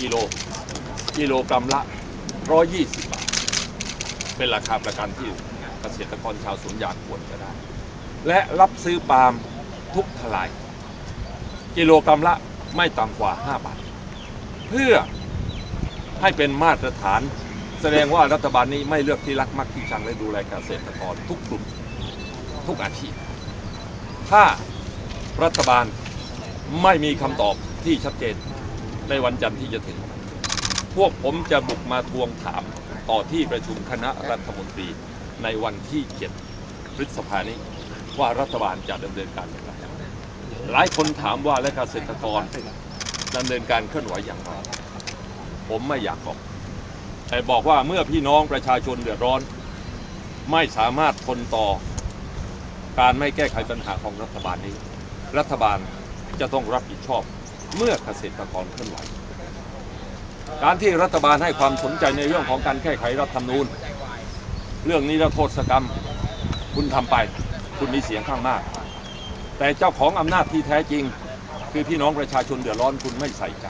กิโลกิโลกรัมละ 120 บาท เป็นราคาประกันที่เกษตรกรชาวสวนยางควรจะได้ และรับซื้อปาล์มทุกทลาย กิโลกรัมละไม่ต่ำกว่า 5 บาท เพื่อให้เป็นมาตรฐาน แสดงว่ารัฐบาลนี้ไม่เลือกที่รักมักที่ชังและดูแลเกษตรกรทุกกลุ่มทุกอาชีพ ถ้ารัฐบาลไม่มีคำตอบที่ชัดเจน ในวันจันทร์ที่จะถึง พวกผมจะบุกมาทวงถามต่อที่ประชุมคณะรัฐมนตรีในวันที่7พฤษภานี้ว่ารัฐบาลจะดำเนินการอย่างไรหลายคนถามว่าและเกษตรกรดำเนินการเคลื่อนไหวอย่างไรผมไม่อยากบอกแต่บอกว่าเมื่อพี่น้องประชาชนเดือดร้อน ไม่สามารถทนต่อการไม่แก้ไขปัญหาของรัฐบาลนี้ รัฐบาลจะต้องรับผิดชอบ เมื่อเกษตรกรเคลื่อนไหวการที่รัฐบาลให้ความสนใจในเรื่องของการแก้ไขรัฐธรรมนูญ เรื่องนิรโทษกรรม คุณทำไป คุณมีเสียงข้างมาก แต่เจ้าของอำนาจที่แท้จริง คือพี่น้องประชาชนเดือดร้อนคุณไม่ใส่ใจ